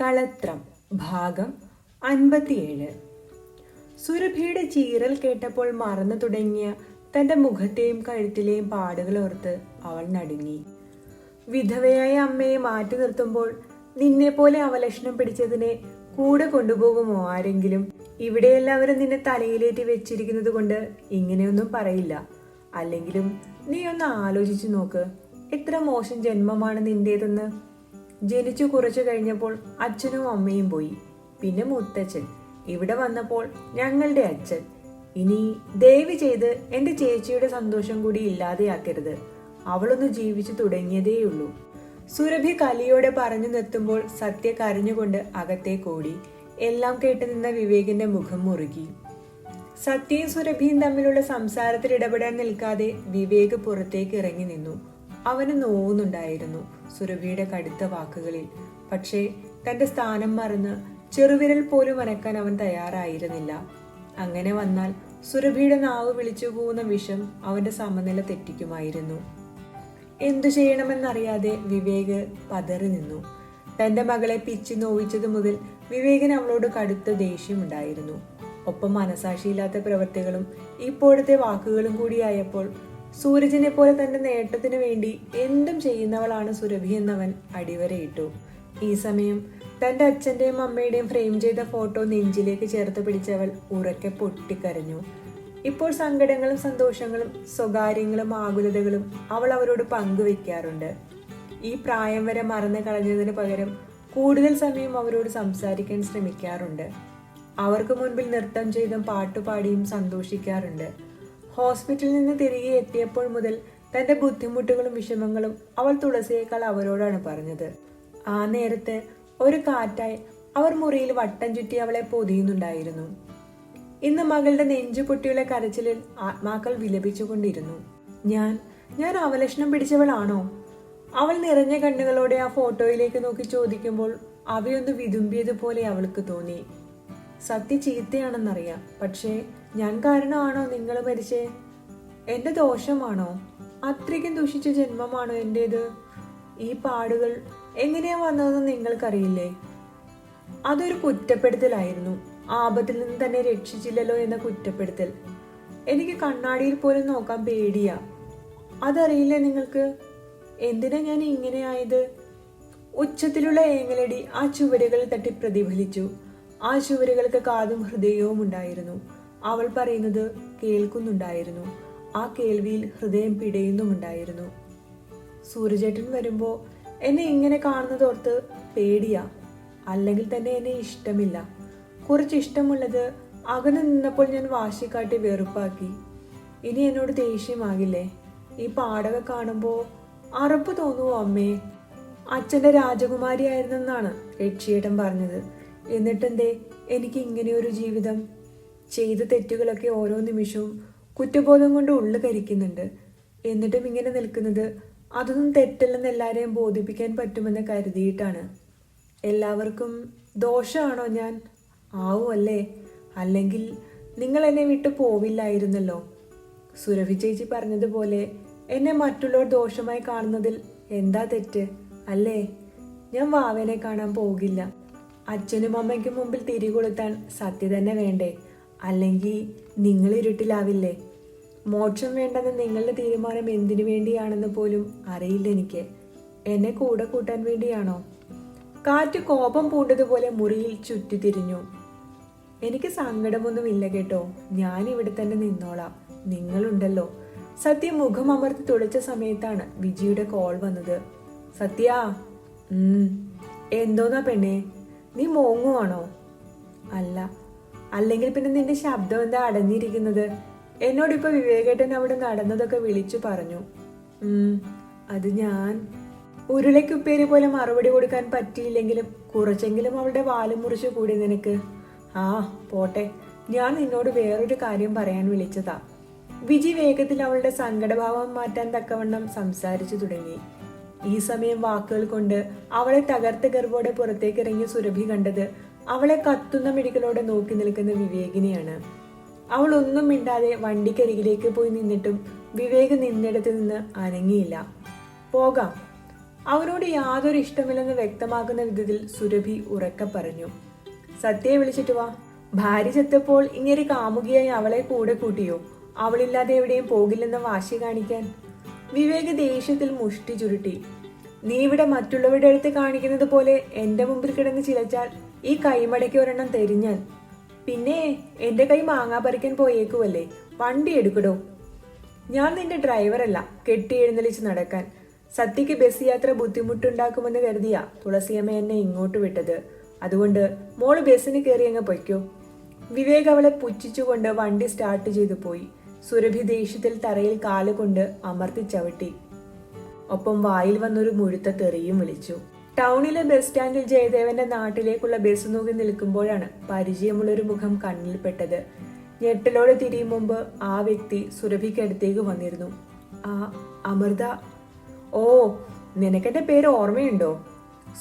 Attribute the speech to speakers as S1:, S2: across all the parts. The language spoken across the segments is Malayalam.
S1: കളത്രം ഭാഗം അൻപത്തിയേഴ്. സുരഭിയുടെ ചീറൽ കേട്ടപ്പോൾ മറന്നു തുടങ്ങിയ തന്റെ മുഖത്തെയും കഴുത്തിലെയും പാടുകൾ ഓർത്ത് അവൾ നടുങ്ങി. വിധവയായ അമ്മയെ മാറ്റി നിർത്തുമ്പോൾ നിന്നെ പോലെ അവലക്ഷണം പിടിച്ചതിനെ കൂടെ കൊണ്ടുപോകുമോ ആരെങ്കിലും? ഇവിടെ എല്ലാവരും നിന്നെ തലയിലേറ്റി വെച്ചിരിക്കുന്നത് കൊണ്ട് ഇങ്ങനെയൊന്നും പറയില്ല. അല്ലെങ്കിലും നീ ഒന്ന് ആലോചിച്ചു നോക്ക്. എത്ര മോശം ജന്മമാണ് നിന്റേതെന്ന്. ജനിച്ചു കുറച്ചു കഴിഞ്ഞപ്പോൾ അച്ഛനും അമ്മയും പോയി. പിന്നെ മുത്തച്ഛൻ. ഇവിടെ വന്നപ്പോൾ ഞങ്ങളുടെ അച്ഛൻ. ഇനി ദയവ് ചെയ്ത് എന്റെ ചേച്ചിയുടെ സന്തോഷം കൂടി ഇല്ലാതെയാക്കരുത്. അവളൊന്ന് ജീവിച്ചു തുടങ്ങിയതേയുള്ളൂ. സുരഭി കലിയോടെ പറഞ്ഞു നിർത്തുമ്പോൾ സത്യ കരഞ്ഞുകൊണ്ട് അകത്തേക്കോടി എല്ലാം കേട്ട് നിന്ന വിവേകിന്റെ മുഖം മുറുകി. സത്യയും സുരഭിയും തമ്മിലുള്ള സംസാരത്തിൽ ഇടപെടാൻ നിൽക്കാതെ വിവേക് പുറത്തേക്ക് ഇറങ്ങി നിന്നു. അവന് നോവുന്നുണ്ടായിരുന്നു. സുരഭിയുടെ കടുത്ത വാക്കുകളിൽ. പക്ഷേ തന്റെ സ്ഥാനം മറന്ന് ചെറുവിരൽ പോലും അനക്കാൻ അവൻ തയ്യാറായിരുന്നില്ല. അങ്ങനെ വന്നാൽ സുരഭിയുടെ നാവ് വിളിച്ചു പോകുന്ന വിഷം അവന്റെ സമനില തെറ്റിക്കുമായിരുന്നു. എന്തു ചെയ്യണമെന്നറിയാതെ വിവേക് പതറി നിന്നു. തന്റെ മകളെ പിച്ചു നോവിച്ചത് മുതൽ വിവേകിന് അവളോട് കടുത്ത ദേഷ്യമുണ്ടായിരുന്നു ഒപ്പം മനസാക്ഷിയില്ലാത്ത പ്രവൃത്തികളും ഇപ്പോഴത്തെ വാക്കുകളും കൂടിയായപ്പോൾ സൂരജിനെ പോലെ തന്റെ നേട്ടത്തിനു വേണ്ടി എന്തും ചെയ്യുന്നവളാണ് സുരഭി എന്നവൻ അടിവരയിട്ടു. ഈ സമയം തന്റെ അച്ഛന്റെയും അമ്മയുടെയും ഫ്രെയിം ചെയ്ത ഫോട്ടോ നെഞ്ചിലേക്ക് ചേർത്ത് പിടിച്ചവൾ ഉറക്കെ പൊട്ടിക്കരഞ്ഞു. ഇപ്പോൾ സങ്കടങ്ങളും സന്തോഷങ്ങളും സ്വകാര്യങ്ങളും ആകുലതകളും അവൾ അവരോട് പങ്കുവെക്കാറുണ്ട്. ഈ പ്രായം വരെ മറന്നു കളഞ്ഞതിന് പകരം കൂടുതൽ സമയം അവരോട് സംസാരിക്കാൻ ശ്രമിക്കാറുണ്ട്. അവർക്ക് മുൻപിൽ നൃത്തം ചെയ്തും പാട്ടുപാടിയും സന്തോഷിക്കാറുണ്ട്. ഹോസ്പിറ്റലിൽ നിന്ന് തിരികെ എത്തിയപ്പോൾ മുതൽ തന്റെ ബുദ്ധിമുട്ടുകളും വിഷമങ്ങളും അവൾ തുളസിയേക്കാൾ അവരോടാണ് പറഞ്ഞത്. ആ നേരത്ത് ഒരു കാറ്റായി അവർ മുറിയിൽ വട്ടം ചുറ്റി അവളെ പൊതിയുന്നുണ്ടായിരുന്നു. ഇന്ന് മകളുടെ നെഞ്ചു പൊട്ടിയുള്ള കരച്ചിലിൽ ആത്മാക്കൾ വിലപിച്ചുകൊണ്ടിരുന്നു. ഞാൻ ഞാൻ അവലക്ഷണം പിടിച്ചവളാണോ? അവൾ നിറഞ്ഞ കണ്ണുകളോടെ ആ ഫോട്ടോയിലേക്ക് നോക്കി ചോദിക്കുമ്പോൾ അവയൊന്ന് വിതുമ്പിയതുപോലെ അവൾക്ക് തോന്നി. സത്യ ചീത്തയാണെന്നറിയാം പക്ഷേ ഞാൻ കാരണമാണോ നിങ്ങൾ മരിച്ചേ? എന്റെ ദോഷമാണോ? അത്രയ്ക്കും ദുഷിച്ച ജന്മമാണോ എന്റേത്? ഈ പാടുകൾ എങ്ങനെയാ വന്നതെന്ന് നിങ്ങൾക്കറിയില്ലേ? അതൊരു കുറ്റപ്പെടുത്തലായിരുന്നു. ആപത്തിൽ നിന്ന് തന്നെ രക്ഷിച്ചില്ലല്ലോ എന്ന കുറ്റപ്പെടുത്തൽ. എനിക്ക് കണ്ണാടിയിൽ പോലും നോക്കാൻ പേടിയാ. അതറിയില്ലേ നിങ്ങൾക്ക്? എന്തിനാ ഞാൻ ഇങ്ങനെയായത്? ഉച്ചത്തിലുള്ള ഏങ്ങലടി ആ ചുവരുകളിൽ തട്ടി പ്രതിഫലിച്ചു. ആ ചുവരുകൾക്ക് കാതും ഹൃദയവും ഉണ്ടായിരുന്നു. അവൾ പറയുന്നത് കേൾക്കുന്നുണ്ടായിരുന്നു. ആ കേൾവിയിൽ ഹൃദയം പിടയുന്നുമുണ്ടായിരുന്നു. സൂര്യചേട്ടൻ വരുമ്പോ എന്നെ ഇങ്ങനെ കാണുന്നതോർത്ത് പേടിയാ. അല്ലെങ്കിൽ തന്നെ എന്നെ ഇഷ്ടമില്ല. കുറച്ച് ഇഷ്ടമുള്ളത് അകന്നു നിന്നപ്പോൾ ഞാൻ വാശിക്കാട്ടി വെറുപ്പാക്കി. ഇനി എന്നോട് ദേഷ്യമാകില്ലേ? ഈ പാടക കാണുമ്പോൾ അറപ്പ് തോന്നുവോ അമ്മേ? അച്ഛന്റെ രാജകുമാരിയായിരുന്നെന്നാണ് രക്ഷിയേട്ടൻ പറഞ്ഞത്. എന്നിട്ടെന്തേ? എനിക്ക് ഇങ്ങനെയൊരു ജീവിതം ചെയ്ത തെറ്റുകളൊക്കെ ഓരോ നിമിഷവും കുറ്റബോധം കൊണ്ട് ഉള്ളു കരിക്കുന്നുണ്ട്. എന്നിട്ടും ഇങ്ങനെ നിൽക്കുന്നത് അതൊന്നും തെറ്റല്ലെന്ന് എല്ലാവരെയും ബോധിപ്പിക്കാൻ പറ്റുമെന്ന് കരുതിയിട്ടാണ്. എല്ലാവർക്കും ദോഷമാണോ ഞാൻ? ആവുമല്ലേ അല്ലേ? അല്ലെങ്കിൽ നിങ്ങൾ എന്നെ വിട്ടു പോവില്ലായിരുന്നല്ലോ? സുരഭി ചേച്ചി പറഞ്ഞതുപോലെ എന്നെ മറ്റുള്ളവർ ദോഷമായി കാണുന്നതിൽ എന്താ തെറ്റ്? അല്ലേ? ഞാൻ വാവനെ കാണാൻ പോകില്ല. അച്ഛനും അമ്മയ്ക്കും മുമ്പിൽ തിരികൊളുത്താൻ സത്യ തന്നെ വേണ്ടേ? അല്ലെങ്കിൽ നിങ്ങൾ ഇരുട്ടിലാവില്ലേ? മോക്ഷം വേണ്ടെന്ന് നിങ്ങളുടെ തീരുമാനം എന്തിനു വേണ്ടിയാണെന്ന് പോലും അറിയില്ല എനിക്ക്. എന്നെ കൂടെ കൂട്ടാൻ വേണ്ടിയാണോ? കാറ്റ് കോപം പൂണ്ടതുപോലെ മുറിയിൽ ചുറ്റിത്തിരിഞ്ഞു എനിക്ക് സങ്കടമൊന്നുമില്ല കേട്ടോ. ഞാൻ ഇവിടെ തന്നെ നിന്നോളാം. നിങ്ങളുണ്ടല്ലോ. സത്യ മുഖം അമർത്തി തുളച്ച സമയത്താണ് വിജിയുടെ കോൾ വന്നത്. സത്യ എന്തോന്നാ പെണ്ണെ? നീ മോങ്ങുവാണോ? അല്ല അല്ലെങ്കിൽ പിന്നെ നിന്റെ ശബ്ദം എന്താ അടഞ്ഞിരിക്കുന്നത്? എന്നോട് ഇപ്പൊ വിവേകേട്ടൻ അവിടെ നടന്നതൊക്കെ വിളിച്ചു പറഞ്ഞു. ഉം അത് ഞാൻ. ഉരുളയ്ക്കുപ്പേരി പോലെ മറുപടി കൊടുക്കാൻ പറ്റിയില്ലെങ്കിലും കുറച്ചെങ്കിലും അവളുടെ വാൽ മുറിച്ചു കൂടി നിനക്ക്. ആ പോട്ടെ. ഞാൻ നിന്നോട് വേറൊരു കാര്യം പറയാൻ വിളിച്ചതാ. വിജി വേഗത്തിൽ അവളുടെ സങ്കടഭാവം മാറ്റാൻ തക്കവണ്ണം സംസാരിച്ചു തുടങ്ങി. ഈ സമയം വാക്കുകൾ കൊണ്ട് അവളെ തകർത്ത ഗർഭോടെ പുറത്തേക്ക് ഇറങ്ങിയ സുരഭി കണ്ടത് അവളെ കത്തുന്ന മിടികളോടെ നോക്കി നിൽക്കുന്ന വിവേകിനെയാണ്. അവൾ ഒന്നും മിണ്ടാതെ വണ്ടിക്കരികിലേക്ക് പോയി നിന്നിട്ടും വിവേക് നിന്നിടത്ത് നിന്ന് അനങ്ങിയില്ല. പോകാം. അവനോട് യാതൊരു ഇഷ്ടമില്ലെന്ന് വ്യക്തമാക്കുന്ന വിധത്തിൽ സുരഭി ഉറക്കെ പറഞ്ഞു. സത്യയെ വിളിച്ചിട്ട് വാ. ഭാര്യ ചത്തപ്പോൾ ഇങ്ങനെ കാമുകിയായി അവളെ കൂടെ കൂട്ടിയോ? അവളില്ലാതെ എവിടെയും പോകില്ലെന്ന വാശി കാണിക്കാൻ. വിവേക് ദേഷ്യത്തിൽ മുഷ്ടി ചുരുട്ടി. നീ ഇവിടെ മറ്റുള്ളവരുടെ അടുത്ത് കാണിക്കുന്നത് പോലെ എന്റെ മുമ്പിൽ കിടന്ന് ചിലച്ചാൽ ഈ കൈമടയ്ക്ക് ഒരെണ്ണം തെരിഞ്ഞാൽ പിന്നെ എന്റെ കൈ മാങ്ങാ പറിക്കാൻ പോയേക്കുവല്ലേ? വണ്ടി എടുക്കടോ. ഞാൻ നിന്റെ ഡ്രൈവറല്ല കെട്ടി എഴുന്നള്ളിച്ച് നടക്കാൻ. സത്യക്ക് ബസ് യാത്ര ബുദ്ധിമുട്ടുണ്ടാക്കുമെന്ന് കരുതിയാ തുളസിയമ്മ എന്നെ ഇങ്ങോട്ട് വിട്ടത്. അതുകൊണ്ട് മോൾ ബസ്സിന് കയറി അങ്ങ് പൊയ്ക്കോ. വിവേക് അവളെ പുച്ഛിച്ചുകൊണ്ട് വണ്ടി സ്റ്റാർട്ട് ചെയ്തു പോയി. സുരഭി ദേഷ്യത്തിൽ തറയിൽ കാലുകൊണ്ട് അമർത്തി ചവിട്ടി. ഒപ്പം വായിൽ വന്നൊരു മുഴുത്ത തെറിയും വിളിച്ചു. ടൗണിലെ ബസ് സ്റ്റാൻഡിൽ ജയദേവന്റെ നാട്ടിലേക്കുള്ള ബസ് നോക്കി നിൽക്കുമ്പോഴാണ് പരിചയമുള്ളൊരു മുഖം കണ്ണിൽപ്പെട്ടത് ഞെട്ടലോടെ തിരിയും മുമ്പ് ആ വ്യക്തി സുരഭിക്കടുത്തേക്ക് വന്നിരുന്നു. ആ അമൃത. ഓ നിനക്കെന്റെ പേര് ഓർമ്മയുണ്ടോ?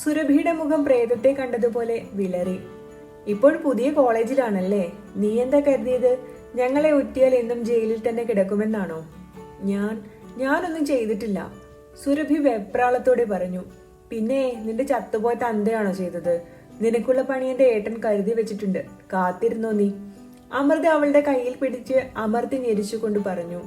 S1: സുരഭിയുടെ മുഖം പ്രേതത്തെ കണ്ടതുപോലെ വിളറി. ഇപ്പോൾ പുതിയ കോളേജിലാണല്ലേ? നീ എന്താ കരുതിയത്? ഞങ്ങളെ ഒറ്റിയാൽ എന്നും ജയിലിൽ തന്നെ കിടക്കുമെന്നാണോ? ഞാൻ ഞാനൊന്നും ചെയ്തിട്ടില്ല സുരഭി വെപ്രാളത്തോടെ പറഞ്ഞു. പിന്നെ നിന്റെ ചത്തുപോയ തന്തയാണോ ചെയ്തത്? നിനക്കുള്ള പണി എന്റെ ഏട്ടൻ കരുതി വെച്ചിട്ടുണ്ട്. കാത്തിരുന്നോ നീ? അമൃത അവളുടെ കയ്യിൽ പിടിച്ച് അമർത്തി ഞെരിച്ചുകൊണ്ട് പറഞ്ഞു.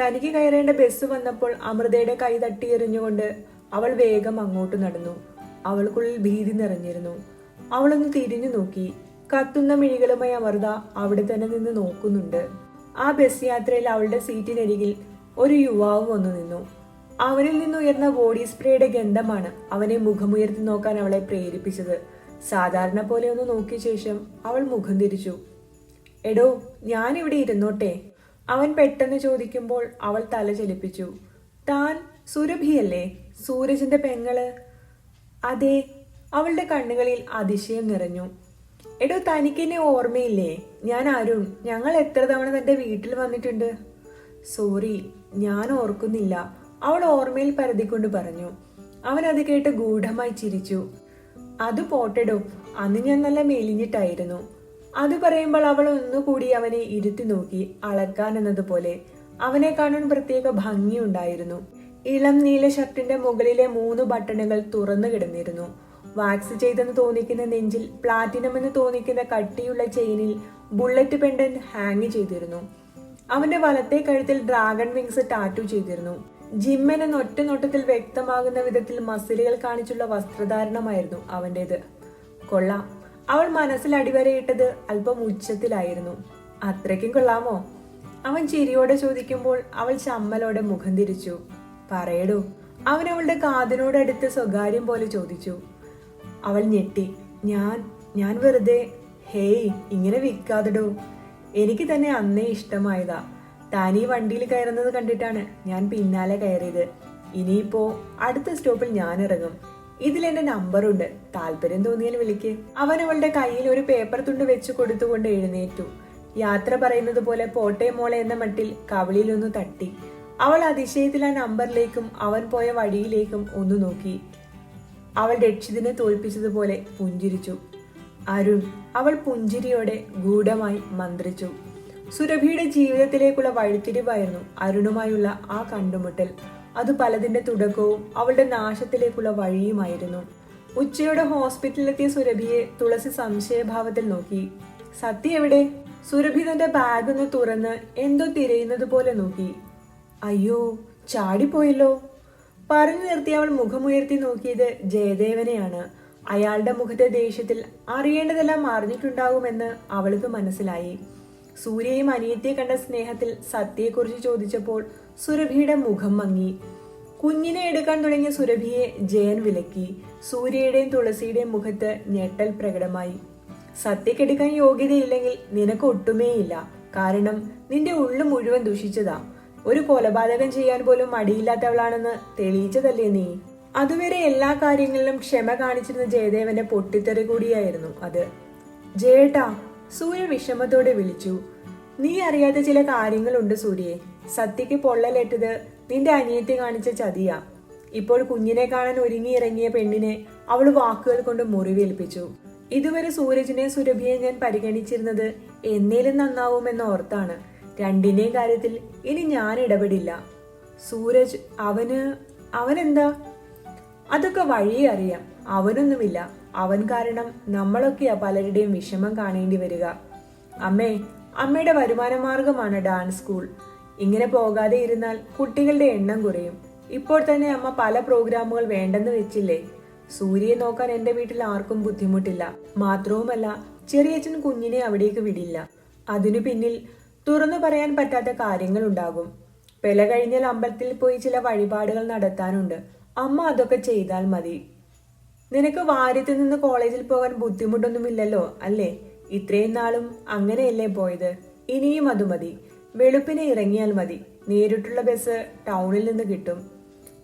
S1: തനിക്ക് കയറേണ്ട ബസ് വന്നപ്പോൾ അമൃതയുടെ കൈ തട്ടി എറിഞ്ഞുകൊണ്ട് അവൾ വേഗം അങ്ങോട്ട് നടന്നു. അവൾക്കുള്ളിൽ ഭീതി നിറഞ്ഞിരുന്നു. അവളൊന്ന് തിരിഞ്ഞു നോക്കി. കത്തുന്ന മിഴികളുമായി അമൃത അവിടെ തന്നെ നിന്ന് നോക്കുന്നുണ്ട്. ആ ബസ് യാത്രയിൽ അവളുടെ സീറ്റിനരികിൽ ഒരു യുവാവ് വന്നു നിന്നു. അവനിൽ നിന്നുയർന്ന ബോഡി സ്പ്രേയുടെ ഗന്ധമാണ് അവനെ മുഖമുയർത്തി നോക്കാൻ അവളെ പ്രേരിപ്പിച്ചത്. സാധാരണ പോലെ ഒന്ന് നോക്കിയ ശേഷം അവൾ മുഖം തിരിച്ചു. എടോ ഞാനിവിടെ ഇരുന്നോട്ടെ? അവൻ പെട്ടെന്ന് ചോദിക്കുമ്പോൾ അവൾ തല ചലിപ്പിച്ചു. താൻ സുരഭിയല്ലേ? സൂരജിന്റെ പെങ്ങൾ? അതെ അവളുടെ കണ്ണുകളിൽ അതിശയം നിറഞ്ഞു. എടോ തനിക്കെന്നെ ഓർമ്മയില്ലേ? ഞാൻ അരുൺ ഞങ്ങൾ എത്ര തവണ തന്റെ വീട്ടിൽ വന്നിട്ടുണ്ട്? സോറി ഞാൻ ഓർക്കുന്നില്ല. അവൾ ഓർമ്മയിൽ പരതിക്കൊണ്ട് പറഞ്ഞു അവൻ അത് കേട്ട് ഗൂഢമായി ചിരിച്ചു. അത് പോട്ടെടോ അന്ന് ഞാൻ നല്ല മെലിഞ്ഞിട്ടായിരുന്നു. അത് പറയുമ്പോൾ അവൾ ഒന്നുകൂടി അവനെ ഇരുത്തി നോക്കി അളക്കാൻ എന്നതുപോലെ. അവനെ കാണാൻ പ്രത്യേക ഭംഗിയുണ്ടായിരുന്നു ഇളം നീല ഷർട്ടിന്റെ മുകളിലെ മൂന്ന് ബട്ടണുകൾ തുറന്നു കിടന്നിരുന്നു. വാക്സ് ചെയ്തെന്ന് തോന്നിക്കുന്ന നെഞ്ചിൽ പ്ലാറ്റിനം എന്ന് തോന്നിക്കുന്ന കട്ടിയുള്ള ചെയിനിൽ ബുള്ളറ്റ് പെൻഡന്റ് ഹാങ് ചെയ്തിരുന്നു. അവന്റെ വലത്തെ കഴുത്തിൽ ഡ്രാഗൺ വിങ്സ് ടാറ്റു ചെയ്തിരുന്നു. ജിമ്മൻ എന്ന ഒറ്റ നോട്ടത്തിൽ വ്യക്തമാകുന്ന വിധത്തിൽ മസിലുകൾ കാണിച്ചുള്ള വസ്ത്രധാരണമായിരുന്നു അവന്റേത്. കൊള്ളാം. അവൾ മനസ്സിൽ അടിവരയിട്ടത് അല്പം ഉച്ചത്തിലായിരുന്നു. അത്രയ്ക്കും കൊള്ളാമോ? അവൻ ചിരിയോടെ ചോദിക്കുമ്പോൾ അവൾ ചമ്മലോടെ മുഖം തിരിച്ചു. പറയടൂ. അവൻ അവളുടെ കാതിനോടടുത്ത് സ്വകാര്യം പോലെ ചോദിച്ചു. അവൾ ഞെട്ടി. ഞാൻ ഞാൻ വെറുതെ ഹേയ് ഇങ്ങനെ വിൽക്കാതെടോ. എനിക്ക് തന്നെ അന്നേ ഇഷ്ടമായതാ. ഈ വണ്ടിയിൽ കയറുന്നത് കണ്ടിട്ടാണ് ഞാൻ പിന്നാലെ കയറിയത്. ഇനിയിപ്പോ അടുത്ത സ്റ്റോപ്പിൽ ഞാൻ ഇറങ്ങും. ഇതിൽ എന്റെ നമ്പറുണ്ട്. താല്പര്യം തോന്നിയാൽ വിളിക്ക്. അവൻ അവളുടെ കയ്യിൽ ഒരു പേപ്പർ തുണ്ട് വെച്ച് കൊടുത്തുകൊണ്ട് എഴുന്നേറ്റു. യാത്ര പറയുന്നത് പോലെ പോട്ടെ മോളെ എന്ന മട്ടിൽ കവിളിലൊന്ന് തട്ടി. അവൾ അതിശയത്തിൽ ആ നമ്പറിലേക്കും അവൻ പോയ വഴിയിലേക്കും ഒന്ന് നോക്കി. അവൾ രക്ഷിതിനെ തോൽപ്പിച്ചതുപോലെ പുഞ്ചിരിച്ചു. അരുൺ അവൾ പുഞ്ചിരിയോടെ ഗൂഢമായി മന്ത്രിച്ചു. സുരഭിയുടെ ജീവിതത്തിലേക്കുള്ള വഴിത്തിരിവായിരുന്നു അരുണുമായുള്ള ആ കണ്ടുമുട്ടൽ. അത് പലതിന്റെ തുടക്കവും അവളുടെ നാശത്തിലേക്കുള്ള വഴിയുമായിരുന്നു. ഉച്ചയുടെ ഹോസ്പിറ്റലിലെത്തിയ സുരഭിയെ തുളസി സംശയഭാവത്തിൽ നോക്കി. സത്യ എവിടെ? സുരഭി തന്റെ ബാഗ് ഒന്ന് തുറന്ന് എന്തോ തിരയുന്നത് പോലെ നോക്കി. അയ്യോ ചാടിപ്പോയല്ലോ. പറഞ്ഞു നിർത്തി അവൾ മുഖമുയർത്തി നോക്കിയത് ജയദേവനെയാണ്. അയാളുടെ മുഖത്തെ ദേഷ്യത്തിൽ അറിയേണ്ടതെല്ലാം അറിഞ്ഞിട്ടുണ്ടാകുമെന്ന് അവൾക്ക് മനസ്സിലായി. സൂര്യയും അനിയത്തെ കണ്ട സ്നേഹത്തിൽ സത്യയെക്കുറിച്ച് ചോദിച്ചപ്പോൾ സുരഭിയുടെ മുഖം മങ്ങി. കുഞ്ഞിനെ എടുക്കാൻ തുടങ്ങിയ സുരഭിയെ ജയൻ വിലക്കി. സൂര്യയുടെയും തുളസിയുടെയും മുഖത്ത് ഞെട്ടൽ പ്രകടമായി. സത്യക്കെടുക്കാൻ യോഗ്യതയില്ലെങ്കിൽ നിനക്ക് ഒട്ടുമേയില്ല. കാരണം നിന്റെ ഉള്ളു മുഴുവൻ ദുഷിച്ചതാ. ഒരു കൊലപാതകം ചെയ്യാൻ പോലും മടിയില്ലാത്തവളാണെന്ന് തെളിയിച്ചതല്ലേ നീ? അതുവരെ എല്ലാ കാര്യങ്ങളിലും ക്ഷമ കാണിച്ചിരുന്ന ജയദേവന്റെ പൊട്ടിത്തെറി കൂടിയായിരുന്നു അത്. ജയേട്ടാ സൂര്യ വിഷമത്തോടെ വിളിച്ചു. നീ അറിയാത്ത ചില കാര്യങ്ങളുണ്ട് സൂര്യയെ സത്യക്ക് പൊള്ളലേറ്റത് നിന്റെ അനിയത്തെ കാണിച്ച ചതിയാ. ഇപ്പോൾ കുഞ്ഞിനെ കാണാൻ ഒരുങ്ങിയിറങ്ങിയ പെണ്ണിനെ അവൾ വാക്കുകൾ കൊണ്ട് മുറിവേൽപ്പിച്ചു. ഇതുവരെ സൂരജിനെ സുരഭിയെ ഞാൻ പരിഗണിച്ചിരുന്നത് എന്നേലും നന്നാവുമെന്ന ഓർത്താണ്. രണ്ടിന്റെയും കാര്യത്തിൽ ഇനി ഞാൻ ഇടപെടില്ല. സൂരജ് അവന് അവനെന്താ? അതൊക്കെ വഴി അറിയാം. അവനൊന്നുമില്ല. അവൻ കാരണം നമ്മളൊക്കെയാ പലരുടെയും വിഷമം കാണേണ്ടി വരിക. അമ്മേ അമ്മയുടെ വരുമാന മാർഗമാണ് ഡാൻസ് സ്കൂൾ. ഇങ്ങനെ പോകാതെ ഇരുന്നാൽ കുട്ടികളുടെ എണ്ണം കുറയും. ഇപ്പോൾ തന്നെ അമ്മ പല പ്രോഗ്രാമുകൾ വേണ്ടെന്ന് വെച്ചില്ലേ? സൂര്യയെ നോക്കാൻ എന്റെ വീട്ടിൽ ആർക്കും ബുദ്ധിമുട്ടില്ല. മാത്രവുമല്ല ചെറിയച്ഛൻ കുഞ്ഞിനെ അവിടേക്ക് വിടില്ല. അതിനു പിന്നിൽ തുറന്നു പറയാൻ പറ്റാത്ത കാര്യങ്ങൾ ഉണ്ടാകും പെല കഴിഞ്ഞാൽ അമ്പലത്തിൽ പോയി ചില വഴിപാടുകൾ നടത്താനുണ്ട്. അമ്മ അതൊക്കെ ചെയ്താൽ മതി. നിനക്ക് വാര്യത്തിൽ നിന്ന് കോളേജിൽ പോകാൻ ബുദ്ധിമുട്ടൊന്നുമില്ലല്ലോ അല്ലേ? ഇത്രയും നാളും അങ്ങനെയല്ലേ പോയത്? ഇനിയും അത് മതി. വെളുപ്പിനെ ഇറങ്ങിയാൽ മതി. നേരിട്ടുള്ള ബസ് ടൗണിൽ നിന്ന് കിട്ടും.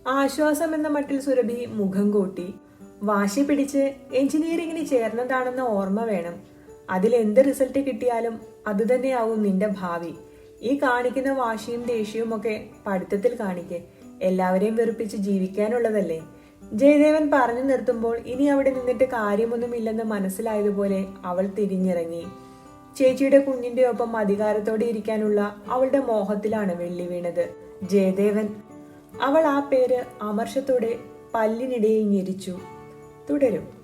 S1: ആശ്വാസം എന്ന മട്ടിൽ സുരഭി മുഖം കൂട്ടി. വാശി പിടിച്ച് എഞ്ചിനീയറിംഗിന് ചേർന്നതാണെന്ന ഓർമ്മ വേണം. അതിൽ എന്ത് റിസൾട്ട് കിട്ടിയാലും അതുതന്നെയാവും നിന്റെ ഭാവി. ഈ കാണിക്കുന്ന വാശിയും ദേഷ്യവും ഒക്കെ പഠിത്തത്തിൽ കാണിക്കെ. എല്ലാവരെയും വെറുപ്പിച്ച് ജീവിക്കാനുള്ളതല്ലേ? ജയദേവൻ പറഞ്ഞു നിർത്തുമ്പോൾ ഇനി അവിടെ നിന്നിട്ട് കാര്യമൊന്നുമില്ലെന്ന് മനസ്സിലായതുപോലെ അവൾ തിരിഞ്ഞിറങ്ങി. ചേച്ചിയുടെ കുഞ്ഞിന്റെ ഒപ്പം അധികാരത്തോടെ ഇരിക്കാനുള്ള അവളുടെ മോഹത്തിലാണ് വെള്ളി വീണത്. ജയദേവൻ അവൾ ആ പേര് അമർഷത്തോടെ പല്ലിനിടയിൽ ഞെരിച്ചു. തുടരും.